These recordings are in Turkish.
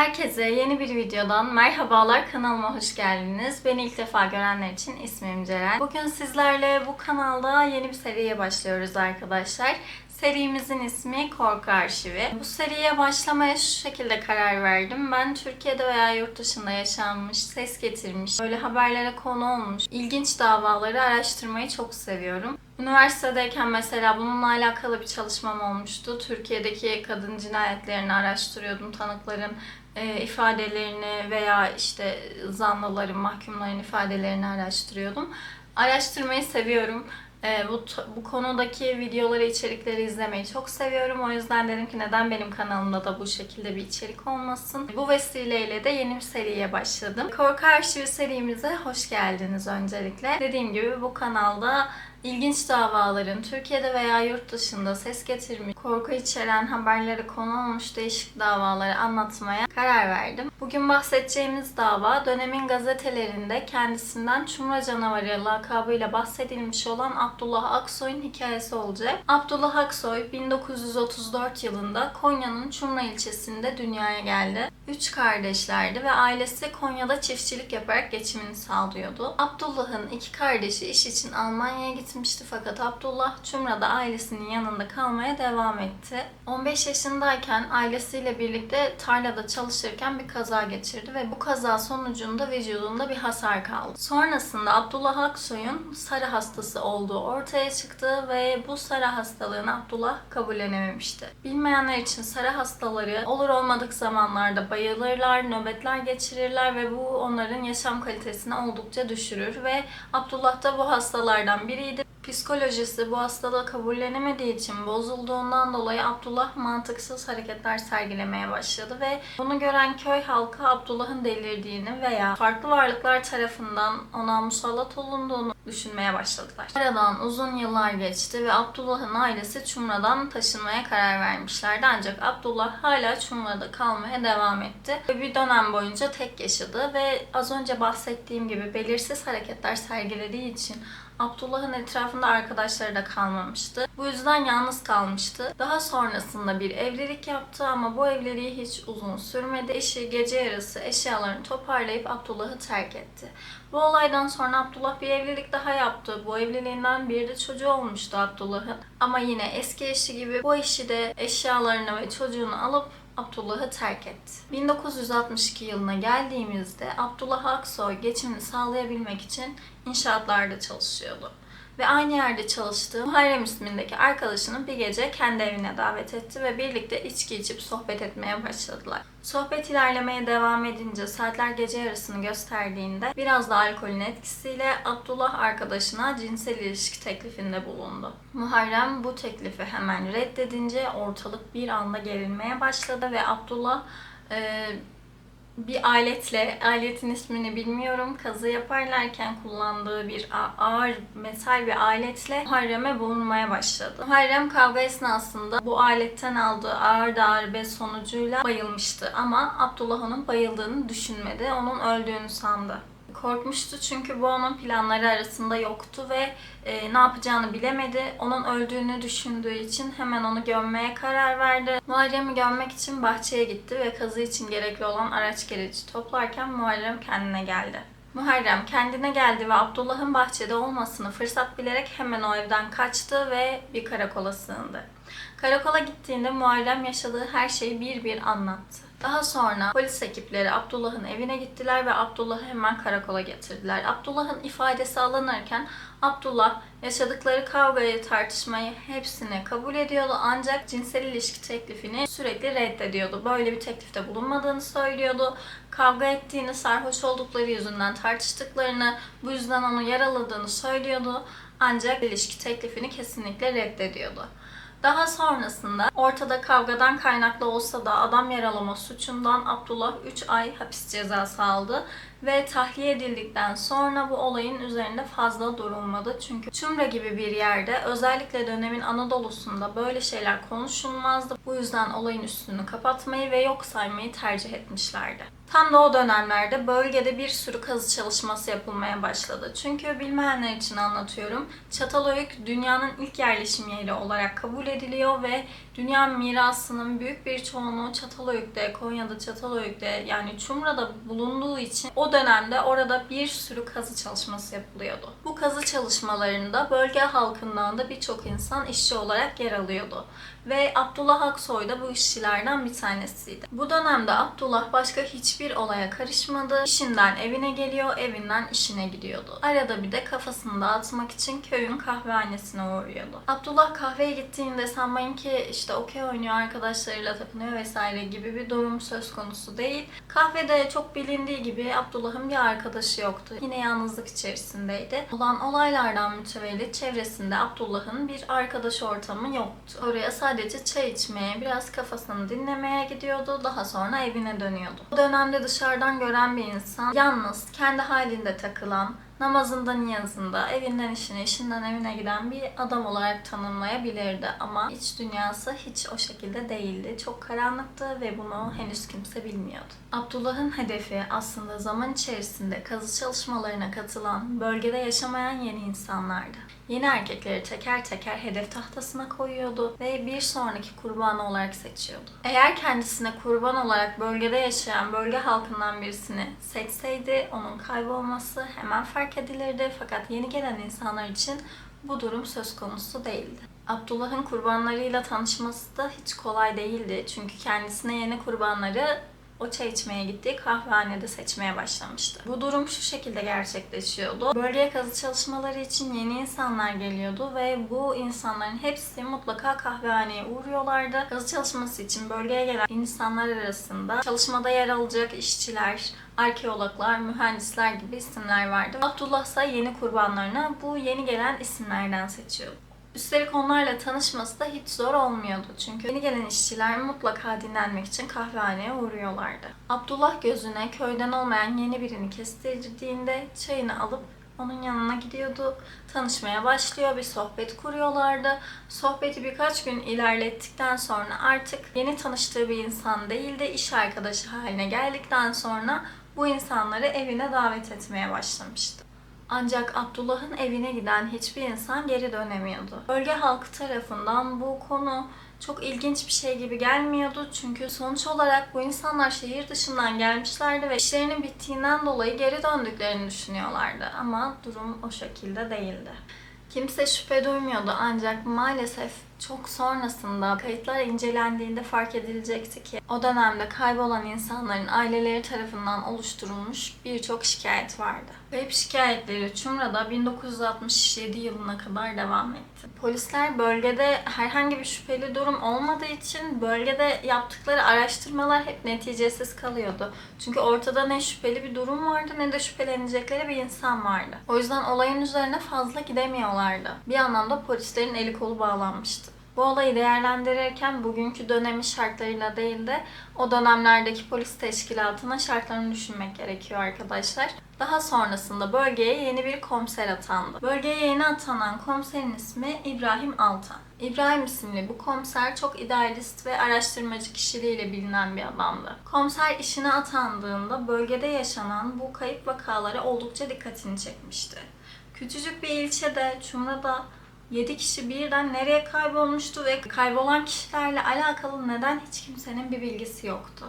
Herkese yeni bir videodan merhabalar kanalıma hoş geldiniz. Beni ilk defa görenler için ismim Ceren. Bugün sizlerle bu kanalda yeni bir seriye başlıyoruz arkadaşlar. Serimizin ismi Korku Arşivi. Bu seriye başlamaya şu şekilde karar verdim. Ben Türkiye'de veya yurt dışında yaşanmış, ses getirmiş, böyle haberlere konu olmuş, ilginç davaları araştırmayı çok seviyorum. Üniversitedeyken mesela bununla alakalı bir çalışmam olmuştu. Türkiye'deki kadın cinayetlerini araştırıyordum. Tanıkların e, ifadelerini veya işte zanlıların, mahkumların ifadelerini araştırıyordum. Araştırmayı seviyorum. E, bu, bu konudaki videoları, içerikleri izlemeyi çok seviyorum. O yüzden dedim ki neden benim kanalımda da bu şekilde bir içerik olmasın. Bu vesileyle de yeni bir seriye başladım. Korku Arşivi serimize hoş geldiniz öncelikle. Dediğim gibi bu kanalda ilginç davaların Türkiye'de veya yurt dışında ses getirmiş, korku içeren haberleri konu olmuş değişik davaları anlatmaya karar verdim. Bugün bahsedeceğimiz dava dönemin gazetelerinde kendisinden Çumra Canavarı lakabıyla bahsedilmiş olan Abdullah Aksoy'un hikayesi olacak. Abdullah Aksoy 1934 yılında Konya'nın Çumra ilçesinde dünyaya geldi. Üç kardeşlerdi ve ailesi Konya'da çiftçilik yaparak geçimini sağlıyordu. Abdullah'ın iki kardeşi iş için Almanya'ya gitmişti fakat Abdullah Çumra'da ailesinin yanında kalmaya devam etti. 15 yaşındayken ailesiyle birlikte tarlada çalışırken bir kaza geçirdi ve bu kaza sonucunda vücudunda bir hasar kaldı. Sonrasında Abdullah Aksoy'un sarı hastası olduğu ortaya çıktı ve bu sarı hastalığını Abdullah kabullenememişti. Bilmeyenler için sarı hastaları olur olmadık zamanlarda bayılırlar, nöbetler geçirirler ve bu onların yaşam kalitesini oldukça düşürür ve Abdullah da bu hastalardan biriydi. Psikolojisi bu hastalığı kabullenemediği için bozulduğundan dolayı Abdullah mantıksız hareketler sergilemeye başladı ve bunu gören köy halkı Abdullah'ın delirdiğini veya farklı varlıklar tarafından ona musallat olunduğunu düşünmeye başladılar. Aradan uzun yıllar geçti ve Abdullah'ın ailesi Çumra'dan taşınmaya karar vermişlerdi ancak Abdullah hala Çumra'da kalmaya devam etti ve bir dönem boyunca tek yaşadı ve az önce bahsettiğim gibi belirsiz hareketler sergilediği için Abdullah'ın etrafında arkadaşları da kalmamıştı. Bu yüzden yalnız kalmıştı. Daha sonrasında bir evlilik yaptı ama bu evliliği hiç uzun sürmedi. Eşi gece yarısı eşyalarını toparlayıp Abdullah'ı terk etti. Bu olaydan sonra Abdullah bir evlilik daha yaptı. Bu evliliğinden bir de çocuğu olmuştu Abdullah'ın. Ama yine eski eşi gibi bu eşi de eşyalarını ve çocuğunu alıp Abdullah'ı terk etti. 1962 yılına geldiğimizde Abdullah Aksoy geçimini sağlayabilmek için inşaatlarda çalışıyordu. Ve aynı yerde çalıştığı Muharrem ismindeki arkadaşını bir gece kendi evine davet etti ve birlikte içki içip sohbet etmeye başladılar. Sohbet ilerlemeye devam edince saatler gece yarısını gösterdiğinde biraz da alkolün etkisiyle Abdullah arkadaşına cinsel ilişki teklifinde bulundu. Muharrem bu teklifi hemen reddedince ortalık bir anda gerilmeye başladı ve Abdullah e, bir aletle, aletin ismini bilmiyorum, kazı yaparlarken kullandığı bir ağır metal bir aletle Muharrem'e bulunmaya başladı. Muharrem kavga esnasında bu aletten aldığı ağır darbe sonucuyla bayılmıştı ama Abdullah bayıldığını düşünmedi, onun öldüğünü sandı. Korkmuştu çünkü bu onun planları arasında yoktu ve e, ne yapacağını bilemedi. Onun öldüğünü düşündüğü için hemen onu gömmeye karar verdi. Muharrem'i gömmek için bahçeye gitti ve kazı için gerekli olan araç gereci toplarken Muharrem kendine geldi. Muharrem kendine geldi ve Abdullah'ın bahçede olmasını fırsat bilerek hemen o evden kaçtı ve bir karakola sığındı. Karakola gittiğinde Muharrem yaşadığı her şeyi bir bir anlattı. Daha sonra polis ekipleri Abdullah'ın evine gittiler ve Abdullah'ı hemen karakola getirdiler. Abdullah'ın ifadesi alınırken Abdullah yaşadıkları kavgayı, tartışmayı hepsini kabul ediyordu ancak cinsel ilişki teklifini sürekli reddediyordu. Böyle bir teklifte bulunmadığını söylüyordu. Kavga ettiğini, sarhoş oldukları yüzünden tartıştıklarını, bu yüzden onu yaraladığını söylüyordu. Ancak ilişki teklifini kesinlikle reddediyordu. Daha sonrasında ortada kavgadan kaynaklı olsa da adam yaralama suçundan Abdullah 3 ay hapis cezası aldı ve tahliye edildikten sonra bu olayın üzerinde fazla durulmadı. Çünkü Çumra gibi bir yerde özellikle dönemin Anadolu'sunda böyle şeyler konuşulmazdı. Bu yüzden olayın üstünü kapatmayı ve yok saymayı tercih etmişlerdi. Tam da o dönemlerde bölgede bir sürü kazı çalışması yapılmaya başladı. Çünkü bilmeyenler için anlatıyorum. Çatalhöyük dünyanın ilk yerleşim yeri olarak kabul ediliyor ve dünya mirasının büyük bir çoğunluğu Çatalhöyük'te, Konya'da Çatalhöyük'te yani Çumra'da bulunduğu için o dönemde orada bir sürü kazı çalışması yapılıyordu. Bu kazı çalışmalarında bölge halkından da birçok insan işçi olarak yer alıyordu. Ve Abdullah Aksoy da bu işçilerden bir tanesiydi. Bu dönemde Abdullah başka hiçbir olaya karışmadı. İşinden evine geliyor, evinden işine gidiyordu. Arada bir de kafasını dağıtmak için köyün kahvehanesine uğruyordu. Abdullah kahveye gittiğinde sanmayın ki işte okey oynuyor, arkadaşlarıyla takılıyor vesaire gibi bir durum söz konusu değil. Kahvede çok bilindiği gibi Abdullah'ın bir arkadaşı yoktu. Yine yalnızlık içerisindeydi. Olan olaylardan mütevellit çevresinde Abdullah'ın bir arkadaş ortamı yoktu. Oraya sadece çay içmeye, biraz kafasını dinlemeye gidiyordu. Daha sonra evine dönüyordu. O dönemde dışarıdan gören bir insan yalnız, kendi halinde takılan, namazında niyazında, evinden işine, işinden evine giden bir adam olarak tanımlayabilirdi. Ama iç dünyası hiç o şekilde değildi. Çok karanlıktı ve bunu henüz kimse bilmiyordu. Abdullah'ın hedefi aslında zaman içerisinde kazı çalışmalarına katılan, bölgede yaşamayan yeni insanlardı. Yeni erkekleri teker teker hedef tahtasına koyuyordu ve bir sonraki kurbanı olarak seçiyordu. Eğer kendisine kurban olarak bölgede yaşayan bölge halkından birisini seçseydi onun kaybolması hemen fark edilirdi fakat yeni gelen insanlar için bu durum söz konusu değildi. Abdullah'ın kurbanlarıyla tanışması da hiç kolay değildi. Çünkü kendisine yeni kurbanları o çay içmeye gittiği kahvehanede seçmeye başlamıştı. Bu durum şu şekilde gerçekleşiyordu. Bölgeye kazı çalışmaları için yeni insanlar geliyordu ve bu insanların hepsi mutlaka kahvehaneye uğruyorlardı. Kazı çalışması için bölgeye gelen insanlar arasında çalışmada yer alacak işçiler, arkeologlar, mühendisler gibi isimler vardı. Abdullah ise yeni kurbanlarına bu yeni gelen isimlerden seçiyordu. Üstelik onlarla tanışması da hiç zor olmuyordu. Çünkü yeni gelen işçiler mutlaka dinlenmek için kahvehaneye uğruyorlardı. Abdullah gözüne köyden olmayan yeni birini kestirdiğinde çayını alıp onun yanına gidiyordu. Tanışmaya başlıyor, bir sohbet kuruyorlardı. Sohbeti birkaç gün ilerlettikten sonra artık yeni tanıştığı bir insan değil de iş arkadaşı haline geldikten sonra bu insanları evine davet etmeye başlamıştı. Ancak Abdullah'ın evine giden hiçbir insan geri dönemiyordu. Bölge halkı tarafından bu konu çok ilginç bir şey gibi gelmiyordu. Çünkü sonuç olarak bu insanlar şehir dışından gelmişlerdi ve işlerinin bittiğinden dolayı geri döndüklerini düşünüyorlardı. Ama durum o şekilde değildi. Kimse şüphe duymuyordu ancak maalesef çok sonrasında kayıtlar incelendiğinde fark edilecekti ki o dönemde kaybolan insanların aileleri tarafından oluşturulmuş birçok şikayet vardı. Kayıp şikayetleri Çumra'da 1967 yılına kadar devam etti. Polisler bölgede herhangi bir şüpheli durum olmadığı için bölgede yaptıkları araştırmalar hep neticesiz kalıyordu. Çünkü ortada ne şüpheli bir durum vardı ne de şüphelenecekleri bir insan vardı. O yüzden olayın üzerine fazla gidemiyorlardı. Bir anlamda polislerin eli kolu bağlanmıştı. Bu olayı değerlendirirken bugünkü dönemin şartlarıyla değil de o dönemlerdeki polis teşkilatının şartlarını düşünmek gerekiyor arkadaşlar. Daha sonrasında bölgeye yeni bir komiser atandı. Bölgeye yeni atanan komiserin ismi İbrahim Altan. İbrahim isimli bu komiser çok idealist ve araştırmacı kişiliğiyle bilinen bir adamdı. Komiser işine atandığında bölgede yaşanan bu kayıp vakaları oldukça dikkatini çekmişti. Küçücük bir ilçede Çumra'da 7 kişi birden nereye kaybolmuştu ve kaybolan kişilerle alakalı neden hiç kimsenin bir bilgisi yoktu.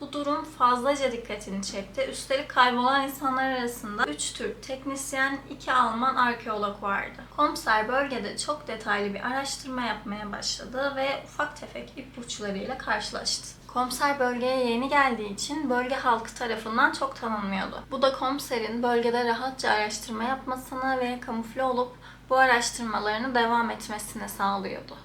Bu durum fazlaca dikkatini çekti. Üstelik kaybolan insanlar arasında 3 Türk teknisyen, 2 Alman arkeolog vardı. Komiser bölgede çok detaylı bir araştırma yapmaya başladı ve ufak tefek ipuçlarıyla karşılaştı. Komiser bölgeye yeni geldiği için bölge halkı tarafından çok tanınmıyordu. Bu da komiserin bölgede rahatça araştırma yapmasını ve kamufle olup bu araştırmalarını devam etmesini sağlıyordu.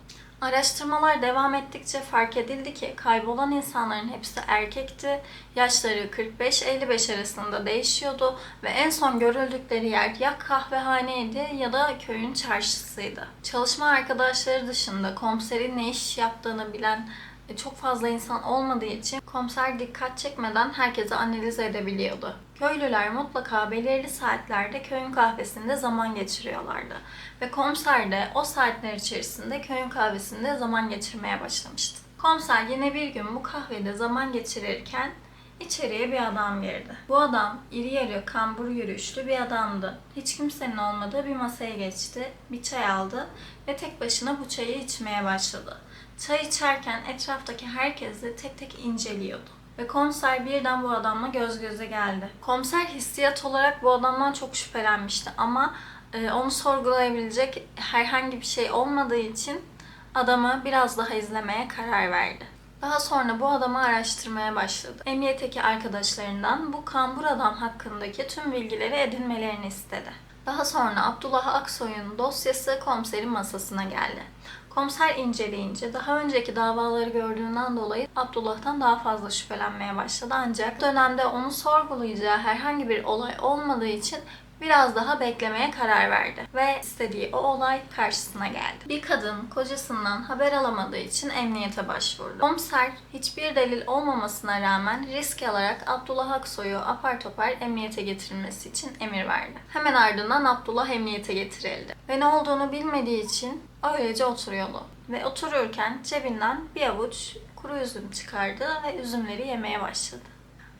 Araştırmalar devam ettikçe fark edildi ki kaybolan insanların hepsi erkekti. Yaşları 45-55 arasında değişiyordu ve en son görüldükleri yer ya kahvehaneydi ya da köyün çarşısıydı. Çalışma arkadaşları dışında komiserin ne iş yaptığını bilen e, çok fazla insan olmadığı için komiser dikkat çekmeden herkese analiz edebiliyordu. Köylüler mutlaka belirli saatlerde köyün kahvesinde zaman geçiriyorlardı. Ve komiser de o saatler içerisinde köyün kahvesinde zaman geçirmeye başlamıştı. Komiser yine bir gün bu kahvede zaman geçirirken İçeriye bir adam girdi. Bu adam iri yarı, kambur yürüyüşlü bir adamdı. Hiç kimsenin olmadığı bir masaya geçti, bir çay aldı ve tek başına bu çayı içmeye başladı. Çay içerken etraftaki herkes de tek tek inceliyordu. Ve komiser birden bu adamla göz göze geldi. Komiser hissiyat olarak bu adamdan çok şüphelenmişti ama e, onu sorgulayabilecek herhangi bir şey olmadığı için adamı biraz daha izlemeye karar verdi. Daha sonra bu adamı araştırmaya başladı. Emniyetteki arkadaşlarından bu kambur adam hakkındaki tüm bilgileri edinmelerini istedi. Daha sonra Abdullah Aksoy'un dosyası komiserin masasına geldi. Komiser inceleyince daha önceki davaları gördüğünden dolayı Abdullah'tan daha fazla şüphelenmeye başladı. Ancak dönemde onu sorgulayacağı herhangi bir olay olmadığı için biraz daha beklemeye karar verdi ve istediği o olay karşısına geldi. Bir kadın kocasından haber alamadığı için emniyete başvurdu. Komiser hiçbir delil olmamasına rağmen risk alarak Abdullah Aksoy'u apar topar emniyete getirilmesi için emir verdi. Hemen ardından Abdullah emniyete getirildi ve ne olduğunu bilmediği için öylece oturuyordu. Ve otururken cebinden bir avuç kuru üzüm çıkardı ve üzümleri yemeye başladı.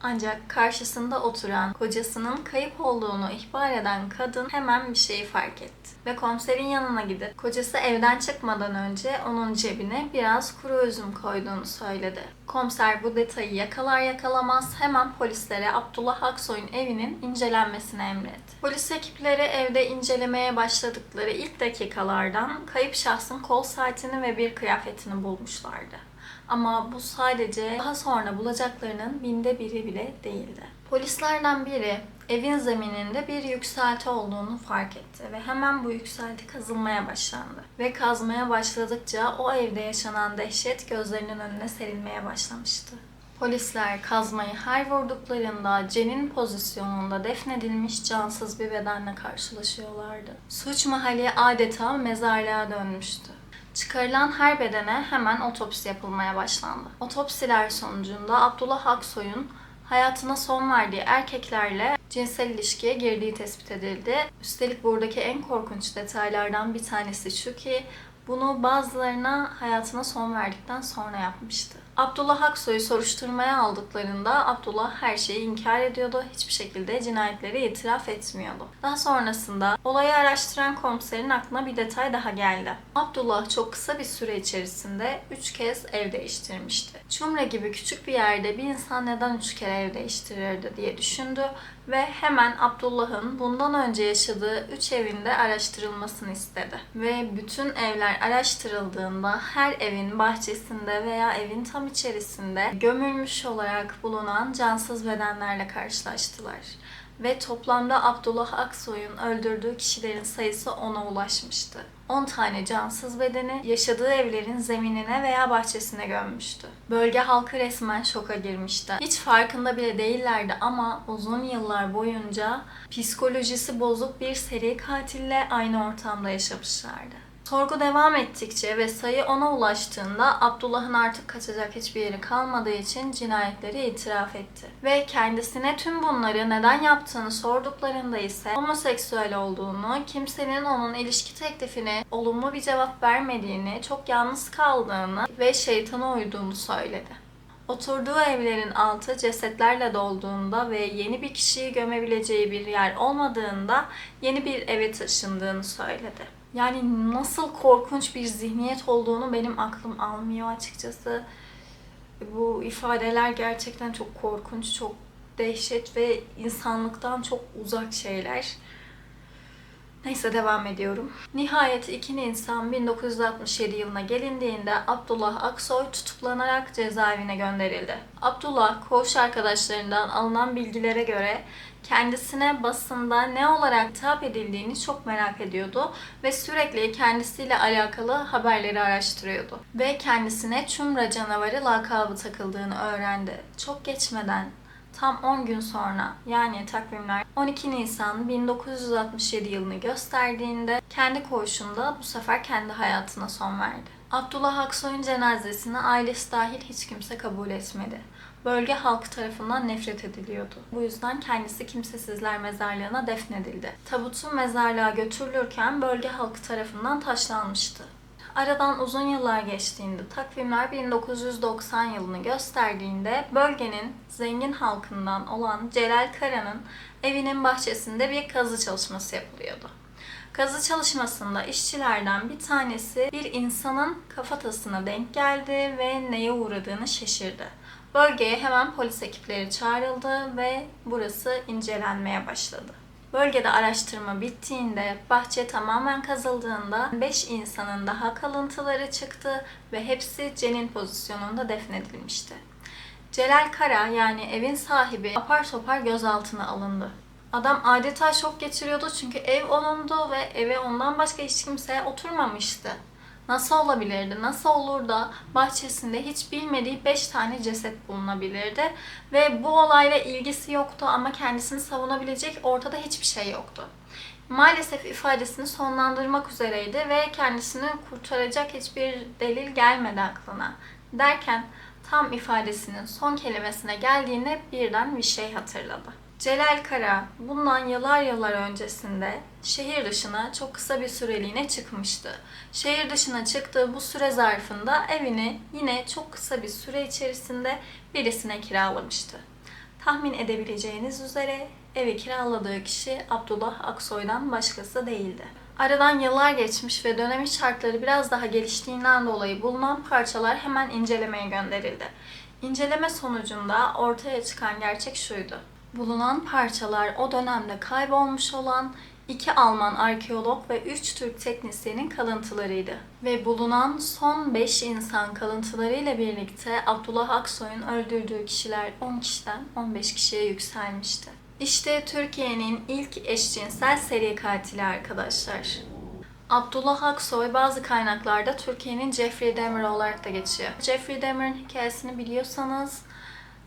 Ancak karşısında oturan kocasının kayıp olduğunu ihbar eden kadın hemen bir şeyi fark etti. Ve komiserin yanına gidip kocası evden çıkmadan önce onun cebine biraz kuru üzüm koyduğunu söyledi. Komiser bu detayı yakalar yakalamaz hemen polislere Abdullah Aksoy'un evinin incelenmesini emretti. Polis ekipleri evde incelemeye başladıkları ilk dakikalardan kayıp şahsın kol saatini ve bir kıyafetini bulmuşlardı. Ama bu sadece daha sonra bulacaklarının binde biri bile değildi. Polislerden biri evin zemininde bir yükselti olduğunu fark etti ve hemen bu yükselti kazılmaya başlandı. Ve kazmaya başladıkça o evde yaşanan dehşet gözlerinin önüne serilmeye başlamıştı. Polisler kazmayı her vurduklarında cenin pozisyonunda defnedilmiş cansız bir bedenle karşılaşıyorlardı. Suç mahalli adeta mezarlığa dönmüştü. Çıkarılan her bedene hemen otopsi yapılmaya başlandı. Otopsiler sonucunda Abdullah Aksoy'un hayatına son verdiği erkeklerle cinsel ilişkiye girdiği tespit edildi. Üstelik buradaki en korkunç detaylardan bir tanesi şu ki bunu bazılarına hayatına son verdikten sonra yapmıştı. Abdullah Aksoy'u soruşturmaya aldıklarında Abdullah her şeyi inkar ediyordu. Hiçbir şekilde cinayetleri itiraf etmiyordu. Daha sonrasında olayı araştıran komiserin aklına bir detay daha geldi. Abdullah çok kısa bir süre içerisinde 3 kez ev değiştirmişti. Çumra gibi küçük bir yerde bir insan neden 3 kere ev değiştirirdi diye düşündü ve hemen Abdullah'ın bundan önce yaşadığı 3 evinde araştırılmasını istedi. Ve bütün evler araştırıldığında her evin bahçesinde veya evin tam içerisinde gömülmüş olarak bulunan cansız bedenlerle karşılaştılar. Ve toplamda Abdullah Aksoy'un öldürdüğü kişilerin sayısı 10'a ulaşmıştı. 10 tane cansız bedeni yaşadığı evlerin zeminine veya bahçesine gömmüştü. Bölge halkı resmen şoka girmişti. Hiç farkında bile değillerdi ama uzun yıllar boyunca psikolojisi bozuk bir seri katille aynı ortamda yaşamışlardı. Sorgu devam ettikçe ve sayı 10'a ulaştığında Abdullah'ın artık kaçacak hiçbir yeri kalmadığı için cinayetleri itiraf etti. Ve kendisine tüm bunları neden yaptığını sorduklarında ise homoseksüel olduğunu, kimsenin onun ilişki teklifine olumlu bir cevap vermediğini, çok yalnız kaldığını ve şeytana uyduğunu söyledi. Oturduğu evlerin altı cesetlerle dolduğunda ve yeni bir kişiyi gömebileceği bir yer olmadığında yeni bir eve taşındığını söyledi. Yani nasıl korkunç bir zihniyet olduğunu benim aklım almıyor açıkçası. Bu ifadeler gerçekten çok korkunç, çok dehşet ve insanlıktan çok uzak şeyler. Neyse devam ediyorum. Nihayet 2 Nisan 1967 yılına gelindiğinde Abdullah Aksoy tutuklanarak cezaevine gönderildi. Abdullah koğuş arkadaşlarından alınan bilgilere göre kendisine basında ne olarak hitap edildiğini çok merak ediyordu ve sürekli kendisiyle alakalı haberleri araştırıyordu. Ve kendisine Çumra canavarı lakabı takıldığını öğrendi. Çok geçmeden tam 10 gün sonra yani takvimler 12 Nisan 1967 yılını gösterdiğinde kendi koğuşunda bu sefer kendi hayatına son verdi. Abdullah Aksoy'un cenazesini ailesi dahil hiç kimse kabul etmedi. Bölge halkı tarafından nefret ediliyordu. Bu yüzden kendisi kimsesizler mezarlığına defnedildi. Tabutu mezarlığa götürülürken bölge halkı tarafından taşlanmıştı. Aradan uzun yıllar geçtiğinde takvimler 1990 yılını gösterdiğinde bölgenin zengin halkından olan Celal Kara'nın evinin bahçesinde bir kazı çalışması yapılıyordu. Kazı çalışmasında işçilerden bir tanesi bir insanın kafatasına denk geldi ve neye uğradığını şaşırdı. Bölgeye hemen polis ekipleri çağrıldı ve burası incelenmeye başladı. Bölgede araştırma bittiğinde bahçe tamamen kazıldığında 5 insanın daha kalıntıları çıktı ve hepsi cenin pozisyonunda defnedilmişti. Celal Kara yani evin sahibi apar topar gözaltına alındı. Adam adeta şok geçiriyordu çünkü ev onundu ve eve ondan başka hiç kimse oturmamıştı. Nasıl olabilirdi? Nasıl olur da bahçesinde hiç bilmediği 5 tane ceset bulunabilirdi ve bu olayla ilgisi yoktu ama kendisini savunabilecek ortada hiçbir şey yoktu. Maalesef ifadesini sonlandırmak üzereydi ve kendisini kurtaracak hiçbir delil gelmedi aklına. Derken tam ifadesinin son kelimesine geldiğinde birden bir şey hatırladı. Celal Kara bundan yıllar yıllar öncesinde şehir dışına çok kısa bir süreliğine çıkmıştı. Şehir dışına çıktığı bu süre zarfında evini yine çok kısa bir süre içerisinde birisine kiralamıştı. Tahmin edebileceğiniz üzere evi kiraladığı kişi Abdullah Aksoy'dan başkası değildi. Aradan yıllar geçmiş ve dönemin şartları biraz daha geliştiğinden dolayı bulunan parçalar hemen incelemeye gönderildi. İnceleme sonucunda ortaya çıkan gerçek şuydu. Bulunan parçalar o dönemde kaybolmuş olan iki Alman arkeolog ve üç Türk teknisyenin kalıntılarıydı. Ve bulunan son 5 insan kalıntılarıyla birlikte Abdullah Aksoy'un öldürdüğü kişiler 10 kişiden 15 kişiye yükselmişti. İşte Türkiye'nin ilk eşcinsel seri katili arkadaşlar. Abdullah Aksoy bazı kaynaklarda Türkiye'nin Jeffrey Dahmer olarak da geçiyor. Jeffrey Dahmer'ın hikayesini biliyorsanız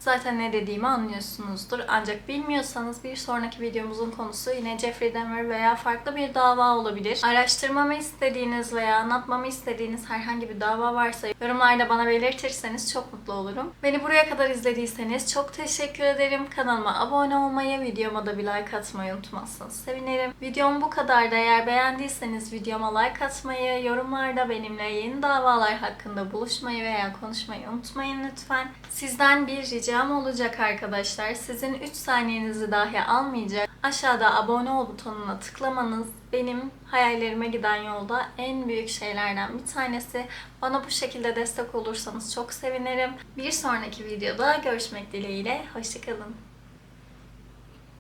zaten ne dediğimi anlıyorsunuzdur. Ancak bilmiyorsanız bir sonraki videomuzun konusu yine Jeffrey Dahmer veya farklı bir dava olabilir. Araştırmamı istediğiniz veya anlatmamı istediğiniz herhangi bir dava varsa yorumlarda bana belirtirseniz çok mutlu olurum. Beni buraya kadar izlediyseniz çok teşekkür ederim. Kanalıma abone olmayı, videoma da bir like atmayı unutmazsanız sevinirim. Videom bu kadar da eğer beğendiyseniz videoma like atmayı, yorumlarda benimle yeni davalar hakkında buluşmayı veya konuşmayı unutmayın lütfen. Sizden bir ricam olacak arkadaşlar. Sizin 3 saniyenizi dahi almayacak. Aşağıda abone ol butonuna tıklamanız benim hayallerime giden yolda en büyük şeylerden bir tanesi. Bana bu şekilde destek olursanız çok sevinirim. Bir sonraki videoda görüşmek dileğiyle. Hoşçakalın.